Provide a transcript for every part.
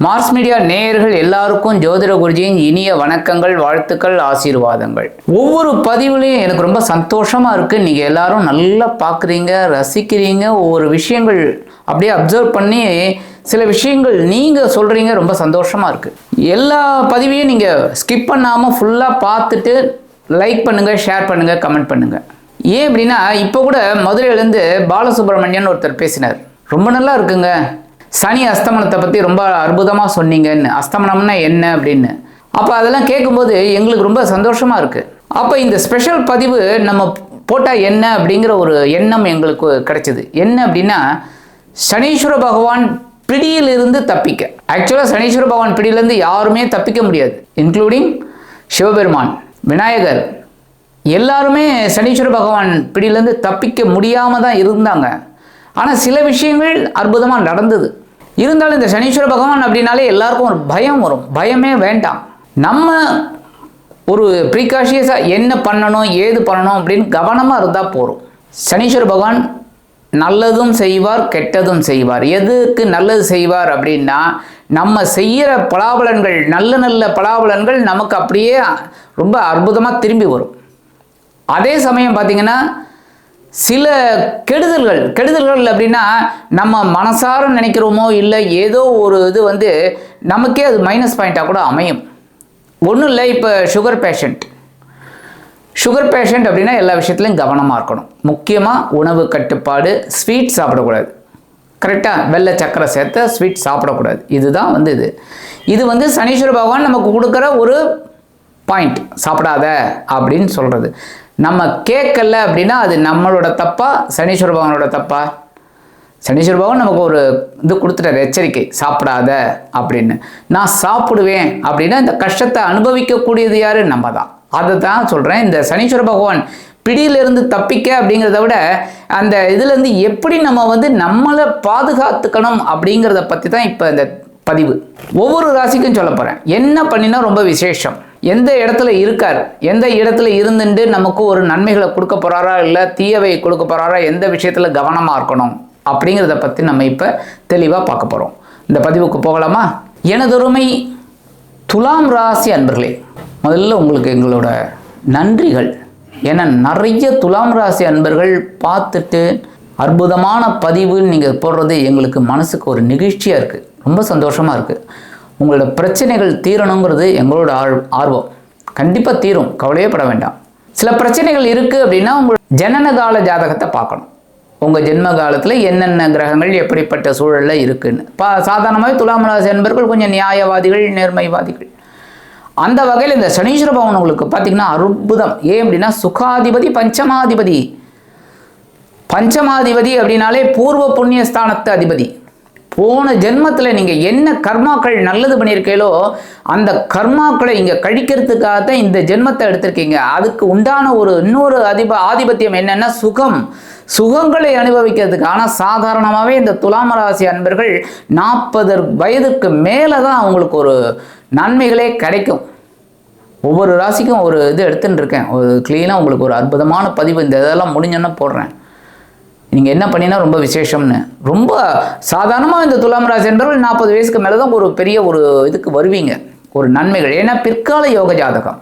Mars media நேயர்கள் எல்லாருக்கும் ஜோதிட குருஜியின் இனிய வணக்கங்கள் வாழ்த்துக்கள் ஆசீர்வாதங்கள். ஒவ்வொரு பதிவுலையும் எனக்கு ரொம்ப சந்தோஷமா இருக்கு. நீங்க எல்லாரும் நல்லா பார்க்குறீங்க ரசிக்கிறீங்க. ஒவ்வொரு விஷயங்கள் அப்படியே அப்சர்வ் பண்ணி சில விஷயங்கள் நீங்க சொல்றீங்க ரொம்ப சந்தோஷமா இருக்கு. எல்லா பதிவையும் நீங்க ஸ்கிப் பண்ணாம ஃபுல்லா பார்த்துட்டு லைக் பண்ணுங்க ஷேர் பண்ணுங்க கமெண்ட் பண்ணுங்க. ஏன் அப்படின்னா இப்போ கூட மதுரையிலேருந்து பாலசுப்ரமணியன் ஒருத்தர் பேசினார். ரொம்ப நல்லா இருக்குங்க. சனி அஸ்தமனத்தை பற்றி ரொம்ப அற்புதமாக சொன்னீங்கன்னு. அஸ்தமனம்னா என்ன அப்படின்னு. அப்போ அதெல்லாம் கேட்கும்போது எங்களுக்கு ரொம்ப சந்தோஷமாக இருக்குது அப்போ இந்த ஸ்பெஷல் பதிவு நம்ம போட்டால் என்ன அப்படிங்கிற ஒரு எண்ணம் எங்களுக்கு கிடைச்சிது. என்ன அப்படின்னா சனீஸ்வர பகவான் பிடியிலிருந்து தப்பிக்க. ஆக்சுவலாக சனீஸ்வர பகவான் பிடியிலேருந்து யாருமே தப்பிக்க முடியாது. இன்க்ளூடிங் சிவபெருமான் விநாயகர். எல்லாருமே சனீஸ்வர பகவான் பிடியிலேருந்து தப்பிக்க முடியாமல் தான் இருந்தாங்க. ஆனால் சில விஷயங்கள் அற்புதமாக நடந்தது. இருந்தாலும் இந்த சனீஸ்வர பகவான் அப்படின்னாலே எல்லாருக்கும் ஒரு பயம் வரும். பயமே வேண்டாம். நம்ம ஒரு ப்ரீகாஷியஸாக என்ன பண்ணணும் ஏது பண்ணணும் அப்படின்னு கவனமாக இருந்தால் போகிறோம் சனீஸ்வர பகவான் நல்லதும் செய்வார் கெட்டதும் செய்வார். எதுக்கு நல்லது செய்வார் அப்படின்னா நம்ம செய்கிற பலாபலன்கள் நல்ல நல்ல பலாபலன்கள் நமக்கு அப்படியே ரொம்ப அற்புதமாக திரும்பி வரும். அதே சமயம் பார்த்திங்கன்னா சில கெடுதல்கள் கெடுதல்கள் அப்படின்னா நம்ம மனசார நினைக்கிறோமோ இல்லை ஏதோ ஒரு இது வந்து நமக்கே அது மைனஸ் பாயிண்ட்டாக கூட அமையும். ஒன்றும் இல்லை இப்போ சுகர் பேஷண்ட் சுகர் பேஷண்ட் அப்படின்னா எல்லா விஷயத்துலையும் கவனமாக இருக்கணும். முக்கியமாக உணவு கட்டுப்பாடு ஸ்வீட் சாப்பிடக்கூடாது. கரெக்டாக வெள்ளை சக்கரை சேர்த்த ஸ்வீட் சாப்பிடக்கூடாது. இதுதான் வந்து இது. இது வந்து சனீஸ்வர பகவான் நமக்கு கொடுக்குற ஒரு பாயிண்ட் சாப்பிடாத அப்படின்னு சொல்கிறது நம்ம கேட்கல அப்படின்னா அது நம்மளோட தப்பா சனீஸ்வர பகவானோட தப்பா? சனீஸ்வர பகவான் நமக்கு ஒரு இது கொடுத்துட்டார் எச்சரிக்கை. சாப்பிடாத அப்படின்னு. நான் சாப்பிடுவேன் அப்படின்னா இந்த கஷ்டத்தை அனுபவிக்கக்கூடியது யாரு? நம்ம தான் அதை தான் சொல்கிறேன் இந்த சனீஸ்வர பகவான் பிடியிலிருந்து தப்பிக்க அப்படிங்கிறத விட அந்த இதுலேருந்து எப்படி நம்ம வந்து நம்மளை பாதுகாத்துக்கணும் அப்படிங்கிறத பற்றி தான் இப்போ இந்த பதிவு. ஒவ்வொரு ராசிக்கும் சொல்ல போகிறேன் என்ன பண்ணினா ரொம்ப விசேஷம். எந்த இடத்துல இருக்கார் எந்த இடத்துல இருந்துட்டு நமக்கு ஒரு நன்மைகளை கொடுக்க போகிறாரா இல்லை தீயவை கொடுக்க போகிறாரா எந்த விஷயத்தில் கவனமாக இருக்கணும் அப்படிங்கிறத பற்றி நம்ம இப்போ தெளிவாக பார்க்க போகிறோம் இந்த பதிவுக்கு போகலாமா? எனதொருமை துலாம் ராசி அன்பர்களே முதல்ல உங்களுக்கு எங்களோட நன்றிகள். ஏன்னா நிறைய துலாம் ராசி அன்பர்கள் பார்த்துட்டு அற்புதமான பதிவுன்னு நீங்கள் போடுறது எங்களுக்கு மனசுக்கு ஒரு நிகழ்ச்சியாக இருக்குது ரொம்ப சந்தோஷமாக இருக்குது உங்களோட பிரச்சனைகள் தீரணுங்கிறது எங்களோட ஆர் ஆர்வம். கண்டிப்பாக தீரும். கவலையே பட வேண்டாம். சில பிரச்சனைகள் இருக்குது அப்படின்னா உங்கள் ஜனனகால ஜாதகத்தை பார்க்கணும். உங்கள் ஜென்ம காலத்தில் என்னென்ன கிரகங்கள் எப்படிப்பட்ட சூழலில் இருக்குன்னு. பா சாதாரணமாகவே துலாம் ராசி என்பர்கள் கொஞ்சம் நியாயவாதிகள் நேர்மைவாதிகள். அந்த வகையில் இந்த சனீஸ்வர பவன் உங்களுக்கு பார்த்தீங்கன்னா அற்புதம். ஏன் அப்படின்னா சுகாதிபதி பஞ்சமாதிபதி. பஞ்சமாதிபதி அப்படின்னாலே பூர்வ புண்ணிய ஸ்தானத்து அதிபதி. போன ஜென்மத்தில் நீங்கள் என்ன கர்மாக்கள் நல்லது பண்ணியிருக்கீங்களோ அந்த கர்மாக்களை இங்கே கழிக்கிறதுக்காக தான் இந்த ஜென்மத்தை எடுத்திருக்கீங்க. அதுக்கு உண்டான ஒரு இன்னொரு அதிப ஆதிபத்தியம் என்னென்னா சுகம். சுகங்களை அனுபவிக்கிறதுக்கு. ஆனால் சாதாரணமாகவே இந்த துலாம ராசி அன்பர்கள் நாற்பது வயதுக்கு மேலே தான் அவங்களுக்கு ஒரு நன்மைகளே கிடைக்கும். ஒவ்வொரு ராசிக்கும் ஒரு இது எடுத்துன்னு இருக்கேன். ஒரு க்ளீனாக உங்களுக்கு ஒரு அற்புதமான பதிவு. இந்த இதெல்லாம் முடிஞ்சோன்னா போடுறேன். நீங்கள் என்ன பண்ணினா ரொம்ப விசேஷம்னு. ரொம்ப சாதாரணமாக இந்த துலாம் ராசி என்பவர்கள் நாற்பது வயசுக்கு மேலே தான் ஒரு பெரிய ஒரு இதுக்கு வருவீங்க. ஒரு நன்மைகள். ஏன்னா பிற்கால யோக ஜாதகம்.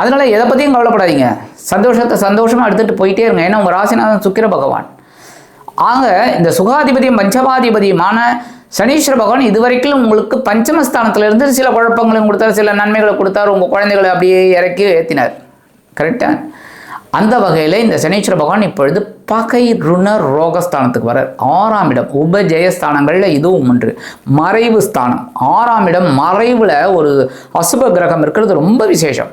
அதனால் எதை பற்றியும் கவலைப்படாதீங்க. சந்தோஷத்தை சந்தோஷமாக எடுத்துகிட்டு போயிட்டே இருங்க. ஏன்னா உங்கள் ராசிநாதன் சுக்கிர பகவான். ஆக இந்த சுகாதிபதியும் பஞ்சமாதிபதியுமான சனீஸ்வர பகவான் இதுவரைக்கும் உங்களுக்கு பஞ்சமஸ்தானத்திலிருந்து சில குழப்பங்களையும் கொடுத்தார் சில நன்மைகளை கொடுத்தார் உங்கள் குழந்தைகளை அப்படியே இறக்கி ஏற்றினார் கரெக்டாக அந்த வகையில் இந்த சனீஸ்வர பகவான் இப்பொழுது பகை ருண ரோகஸ்தானத்துக்கு வர ஆறாம் இடம் உபஜெயஸ்தானங்களில் இதுவும் ஒன்று. மறைவு ஸ்தானம். ஆறாம் இடம் மறைவில் ஒரு அசுப கிரகம் இருக்கிறது ரொம்ப விசேஷம்.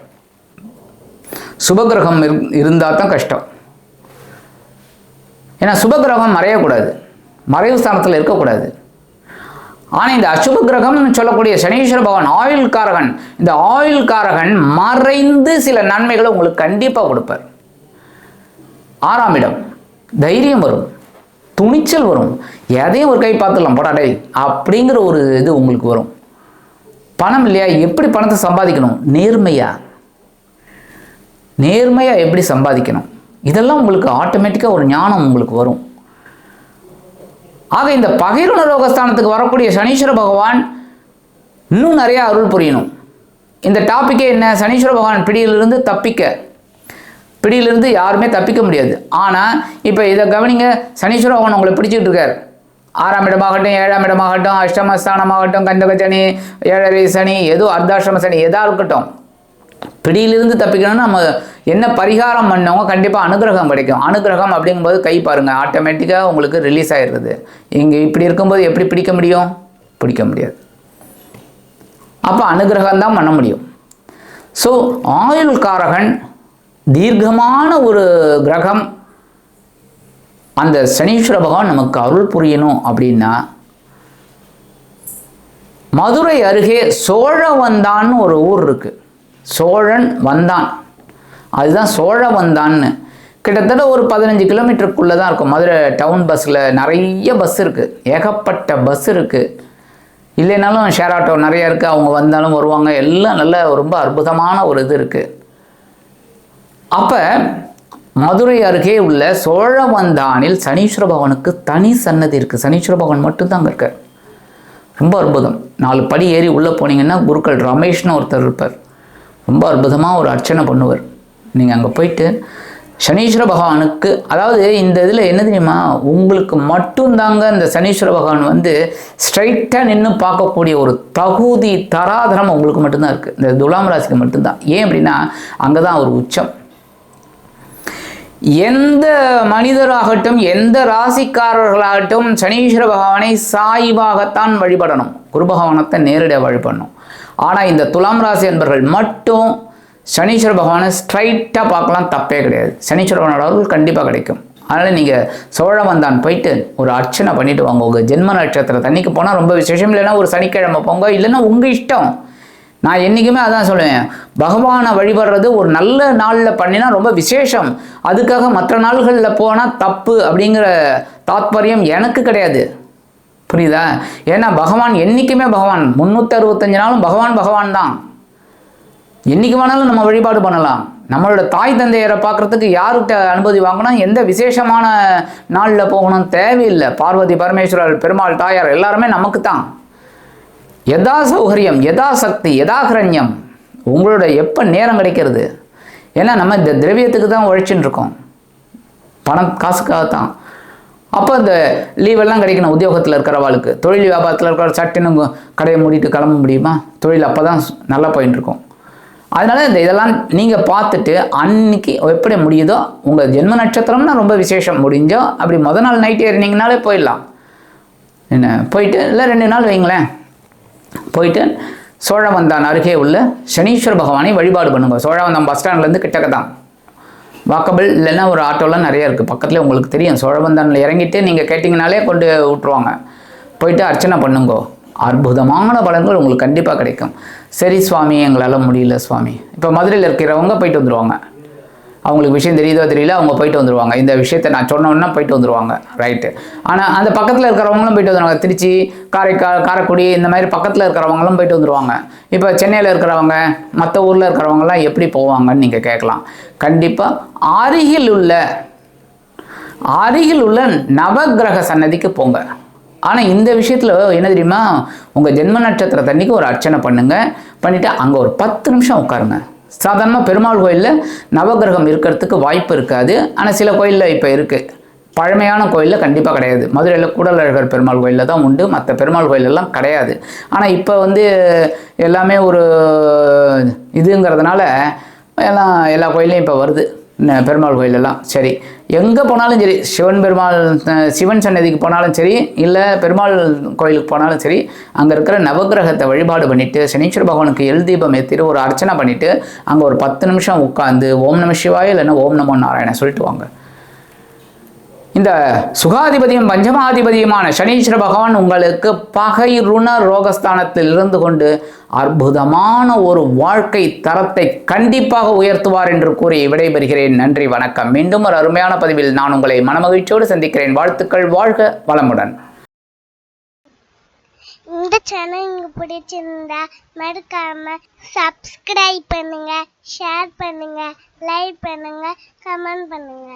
சுபகிரகம் இருந்தால் தான் கஷ்டம். ஏன்னா சுபகிரகம் மறையக்கூடாது. மறைவு ஸ்தானத்தில் இருக்கக்கூடாது. ஆனால் இந்த அசுப கிரகம்னு சொல்லக்கூடிய சனீஸ்வர பகவான் ஆயுள் காரகன் இந்த ஆயுள் காரகன் மறைந்து சில நன்மைகளை உங்களுக்கு கண்டிப்பாக கொடுப்பார். ஆறாம் இடம். தைரியம் வரும். துணிச்சல் வரும். எதையும் ஒரு கை பார்த்துடலாம். போடாடே அப்படிங்கிற ஒரு இது உங்களுக்கு வரும். பணம் இல்லையா? எப்படி பணத்தை சம்பாதிக்கணும்? நேர்மையா? நேர்மையாக எப்படி சம்பாதிக்கணும்? இதெல்லாம் உங்களுக்கு ஆட்டோமேட்டிக்காக ஒரு ஞானம் உங்களுக்கு வரும். ஆக இந்த பகிர்ண ரோகஸ்தானத்துக்கு வரக்கூடிய சனீஸ்வர பகவான் இன்னும் நிறையா அருள் புரியணும். இந்த டாப்பிக்கே என்ன? சனீஸ்வர பகவான் பிடியிலிருந்து தப்பிக்க பிடியிலிருந்து யாருமே தப்பிக்க முடியாது. ஆனால் இப்போ இதை கவனிங்க சனீஸ்வர பகவான் உங்களை பிடிச்சிக்கிட்டு இருக்கார். ஆறாம் இடமாகட்டும் ஏழாம் இடமாகட்டும் அஷ்டமஸ்தானமாகட்டும் கந்தக சனி ஏழரை சனி ஏதோ அர்த்தாஷ்டம சனி எதாக இருக்கட்டும். பிடியிலிருந்து தப்பிக்கணும்னா நம்ம என்ன பரிகாரம் பண்ணவங்க கண்டிப்பாக அனுகிரகம் கிடைக்கும். அனுகிரகம் அப்படிங்கும்போது கை பாருங்கள் ஆட்டோமேட்டிக்காக உங்களுக்கு ரிலீஸ் ஆயிடுறது இங்கே இப்படி இருக்கும்போது எப்படி பிடிக்க முடியும்? பிடிக்க முடியாது. அப்போ அனுகிரகம் தான் பண்ண முடியும். ஸோ ஆயுள் காரகன் தீர்க்கமான ஒரு கிரகம். அந்த சனீஸ்வர பகவான் நமக்கு அருள் புரியணும் அப்படின்னா மதுரை அருகே சோழவந்தான்னு ஒரு ஊர் இருக்கு. சோழன் வந்தான். அதுதான் சோழவந்தான்னு கிட்டத்தட்ட ஒரு பதினஞ்சு கிலோமீட்டருக்குள்ளே தான் இருக்கும். மதுரை டவுன் பஸ்ஸில் நிறைய பஸ் இருக்குது ஏகப்பட்ட பஸ் இருக்குது இல்லைனாலும் ஷேர் ஆட்டோ நிறையா இருக்குது அவங்க வந்தாலும் வருவாங்க. எல்லாம் நல்ல ரொம்ப அற்புதமான ஒரு இது இருக்குது அப்போ மதுரை அருகே உள்ள சோழவந்தானில் சனீஸ்வர பகவானுக்கு தனி சன்னதி இருக்குது சனீஸ்வர பகவான் மட்டும்தான் அங்கே இருக்கார். ரொம்ப அற்புதம். நாலு படி ஏறி உள்ளே போனீங்கன்னா குருக்கள் ரமேஷ்னு ஒருத்தர் இருப்பார். ரொம்ப அற்புதமாக ஒரு அர்ச்சனை பண்ணுவார். நீங்கள் அங்கே போயிட்டு சனீஸ்வர பகவானுக்கு அதாவது இந்த இதில் என்ன தெரியுமா? உங்களுக்கு மட்டும்தாங்க இந்த சனீஸ்வர பகவான் வந்து ஸ்ட்ரைட்டாக நின்று பார்க்கக்கூடிய ஒரு தகுதி தராதரம் உங்களுக்கு மட்டும்தான் இருக்குது இந்த துலாம் ராசிக்கு மட்டும்தான். ஏன் அப்படின்னா அங்கே தான் ஒரு உச்சம். எந்த மனிதராகட்டும் எந்த ராசிக்காரர்களாகட்டும் சனீஸ்வர பகவானை சாய்வாகத்தான் வழிபடணும். குரு பகவானத்தை நேரடியாக வழிபடணும். ஆனால் இந்த துலாம் ராசி என்பர்கள் மட்டும் சனீஸ்வர பகவானை ஸ்ட்ரைட்டாக பார்க்கலாம் தப்பே கிடையாது. சனீஸ்வர பகவானோட அருள் கண்டிப்பாக கிடைக்கும். அதனால் நீங்கள் சோழவந்தான் போயிட்டு ஒரு அர்ச்சனை பண்ணிவிட்டு வாங்க. உங்கள் ஜென்ம நட்சத்திர தண்ணிக்கு போனால் ரொம்ப விசேஷம் இல்லைன்னா ஒரு சனிக்கிழமை போங்க இல்லைன்னா உங்கள் இஷ்டம். நான் என்றைக்குமே அதான் சொல்லுவேன். பகவானை வழிபடுறது ஒரு நல்ல நாளில் பண்ணினா ரொம்ப விசேஷம். அதுக்காக மற்ற நாள்களில் போனால் தப்பு அப்படிங்கிற தாத்பரியம் எனக்கு கிடையாது. புரியுதா? ஏன்னா பகவான் என்றைக்குமே பகவான். முந்நூற்றி அறுபத்தஞ்சு நாளும் பகவான் பகவான் தான். என்றைக்கு வேணாலும் நம்ம வழிபாடு பண்ணலாம். நம்மளோட தாய் தந்தையரை பார்க்குறதுக்கு யார்கிட்ட அனுமதி வாங்கணும் எந்த விசேஷமான நாளில் போகணும் தேவையில்லை. பார்வதி பரமேஸ்வரர் பெருமாள் தாயார் எல்லாருமே நமக்கு தான் யதா சௌகரியம் யதா சக்தி யதாகிரண்யம் உங்களோட எப்போ நேரம் கிடைக்கிறது? ஏன்னா நம்ம இந்த திரவியத்துக்கு தான் உழைச்சின்னு இருக்கோம். பணம் காசுக்காக தான். அப்போ இந்த லீவெல்லாம் கிடைக்கணும் உத்தியோகத்தில் இருக்கிறவாளுக்கு. தொழில் வியாபாரத்தில் இருக்கிற சட்டுன்னு கடையை மூடிட்டு கிளம்ப முடியுமா? தொழில் அப்போ தான் நல்லா போயின்னு இருக்கும். அதனால இந்த இதெல்லாம் நீங்கள் பார்த்துட்டு அன்னைக்கு எப்படி முடியுதோ உங்கள் ஜென்ம நட்சத்திரம்னா ரொம்ப விசேஷம். முடிஞ்சோ அப்படி முத நாள் நைட் ஏறினீங்கனாலே போயிடலாம். என்ன போயிட்டு இல்லை ரெண்டு நாள் வைங்களேன். போயிட்டு சோழவந்தான் அருகே உள்ள சனீஸ்வர பகவானை வழிபாடு பண்ணுங்க. சோழவந்தான் பஸ் ஸ்டாண்ட்லேருந்து கிட்டக்க தான் வாக்கபிள் இல்லைன்னா ஒரு ஆட்டோலாம் நிறைய இருக்குது பக்கத்தில் உங்களுக்கு தெரியும். சோழவந்தானில் இறங்கிட்டு நீங்கள் கேட்டிங்கனாலே கொண்டு விட்ருவாங்க போயிட்டு அர்ச்சனை பண்ணுங்கோ. அற்புதமான பலன்கள் உங்களுக்கு கண்டிப்பாக கிடைக்கும். சரி சுவாமி. எங்களால் முடியல சுவாமி. இப்போ மதுரையில் இருக்கிறவங்க போயிட்டு வந்துடுவாங்க அவங்களுக்கு விஷயம் தெரியுதோ தெரியல அவங்க போயிட்டு வந்துடுவாங்க இந்த விஷயத்தை நான் சொன்னோன்னா போயிட்டு வந்துடுவாங்க ரைட்டு ஆனால் அந்த பக்கத்தில் இருக்கிறவங்களும் போயிட்டு வந்துடுவாங்க திருச்சி காரைக்கால் காரைக்குடி இந்த மாதிரி பக்கத்தில் இருக்கிறவங்களும் போயிட்டு வந்துடுவாங்க இப்போ சென்னையில் இருக்கிறவங்க மற்ற ஊரில் இருக்கிறவங்கலாம் எப்படி போவாங்கன்னு நீங்கள் கேட்கலாம். கண்டிப்பாக அருகில் உள்ள அருகில் உள்ள நவக்கிரக சன்னதிக்கு போங்க. ஆனால் இந்த விஷயத்தில் என்ன தெரியுமா? உங்கள் ஜென்ம நட்சத்திர தண்ணிக்கு ஒரு அர்ச்சனை பண்ணுங்கள் பண்ணிவிட்டு அங்கே ஒரு பத்து நிமிஷம் உட்காருங்க. சாதாரணமாக பெருமாள் கோயிலில் நவக்கிரகம் இருக்கிறதுக்கு வாய்ப்பு இருக்காது. ஆனால் சில கோயிலில் இப்போ இருக்குது பழமையான கோயிலில் கண்டிப்பாக கிடையாது. மதுரையில் கூடலழகர் பெருமாள் கோயிலில் தான் உண்டு. மற்ற பெருமாள் கோயிலெல்லாம் கிடையாது. ஆனால் இப்போ வந்து எல்லாமே ஒரு இதுங்கிறதுனால எல்லாம் எல்லா கோயிலையும் இப்போ வருது. பெருமாள் கோயிலெல்லாம் சரி. எங்கே போனாலும் சரி சிவன் பெருமாள் சிவன் சன்னதிக்கு போனாலும் சரி இல்லை பெருமாள் கோயிலுக்கு போனாலும் சரி அங்கே இருக்கிற நவக்கிரகத்தை வழிபாடு பண்ணிவிட்டு சனீஸ்வர பகவானுக்கு எல் தீபம் ஏற்றிட்டு ஒரு அர்ச்சனை பண்ணிவிட்டு அங்கே ஒரு பத்து நிமிஷம் உட்காந்து ஓம் நம சிவாய் இல்லைன்னா ஓம் நமோ நாராயண சொல்லிட்டு வாங்க. இந்த சுகாதிபதியும் பஞ்சமாதிபதியுமான சனீஸ்வர பகவான் உங்களுக்கு பகை ருண ரோகஸ்தானத்தில் இருந்து கொண்டு அற்புதமான ஒரு வாழ்க்கை தரத்தை கண்டிப்பாக உயர்த்துவார் என்று கூறி விடைபெறுகிறேன். நன்றி வணக்கம். மீண்டும் ஒரு அருமையான பதிவில் நான் உங்களை மனமகிழ்ச்சியோடு சந்திக்கிறேன். வாழ்த்துக்கள் வாழ்க வளமுடன். இந்த சேனல் உங்களுக்கு பிடிச்சிருந்தா மறக்காம சப்ஸ்கிரைப் பண்ணுங்க ஷேர் பண்ணுங்க லைக் பண்ணுங்க கமெண்ட் பண்ணுங்க.